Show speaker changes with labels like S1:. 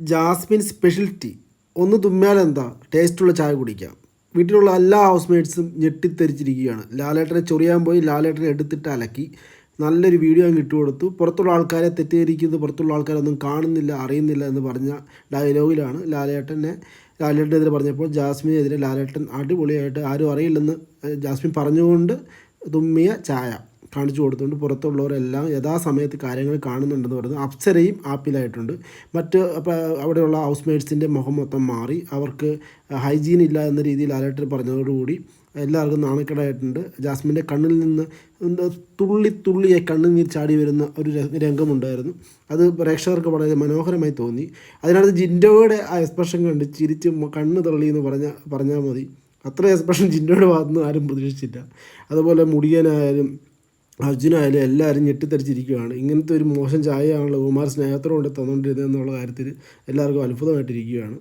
S1: Jasmine special tea ഒന്ന് തുമ്മിയാൽ എന്താ ടേസ്റ്റുള്ള ചായ കുടിക്കാം. വീട്ടിലുള്ള എല്ലാ ഹൗസ് മേറ്റ്സും ഞെട്ടിത്തെറിച്ചിരിക്കുകയാണ് ലാലേട്ടനെ ചൊറിയാൻ പോയി ലാലേട്ടനെ എടുത്തിട്ട് അലക്കി. നല്ലൊരു വീഡിയോ അങ്ങ് ഇട്ടുകൊടുത്തു. പുറത്തുള്ള ആൾക്കാരെ തെറ്റിദ്ധരിക്കുന്നത് പുറത്തുള്ള ആൾക്കാരൊന്നും കാണുന്നില്ല അറിയുന്നില്ല എന്ന് പറഞ്ഞ ഡയലോഗിലാണ് ലാലേട്ടനെ ലാലേട്ടനെതിരെ പറഞ്ഞപ്പോൾ ജാസ്മിനെതിരെ ലാലേട്ടൻ അടിപൊളിയായിട്ട് ആരും അറിയില്ലെന്ന് ജാസ്മിൻ പറഞ്ഞുകൊണ്ട് തുമ്മിയ ചായ. കാണിച്ചു കൊടുത്തുകൊണ്ട് പുറത്തുള്ളവരെല്ലാം യഥാസമയത്ത് കാര്യങ്ങൾ കാണുന്നുണ്ടെന്ന് പറയുന്നത് അപ്സരയും ആപ്പിലായിട്ടുണ്ട്. മറ്റ് അവിടെയുള്ള ഹൗസ് മേറ്റ്സിന്റെ മുഖം മൊത്തം മാറി. അവർക്ക് ഹൈജീൻ ഇല്ല എന്ന രീതിയിൽ അലേട്ടർ പറഞ്ഞതോടുകൂടി എല്ലാവർക്കും നാണക്കേടായിട്ടുണ്ട്. ജാസ്മിന്റെ കണ്ണിൽ നിന്ന് തുള്ളി തുള്ളിയായി കണ്ണുനീർ ചാടി വരുന്ന ഒരു രംഗമുണ്ടായിരുന്നു. അത് പ്രേക്ഷകർക്ക് വളരെ മനോഹരമായി തോന്നി. അതിനകത്ത് ജിൻഡോയുടെ ആ എക്സ്പ്രഷൻ കണ്ട് ചിരിച്ച് കണ്ണ് തള്ളി എന്ന് പറഞ്ഞ പറഞ്ഞാൽ മതി. അത്ര എക്സ്പ്രഷൻ ജിൻഡോയുടെ ഭാഗത്തുനിന്ന് ആരും പ്രതീക്ഷിച്ചില്ല. അതുപോലെ മുടിയനായാലും അർജുനായാലും എല്ലാവരും ഞെട്ടിത്തെറിച്ചിരിക്കുകയാണ്. ഇങ്ങനത്തെ ഒരു മോശം ചായയാണല്ലോ കുമാർ സ്നേഹത്തോടെ കൊണ്ട് തന്നുകൊണ്ടിരുന്നത് എന്നുള്ള കാര്യത്തിൽ എല്ലാവർക്കും അത്ഭുതമായിട്ടിരിക്കുകയാണ്.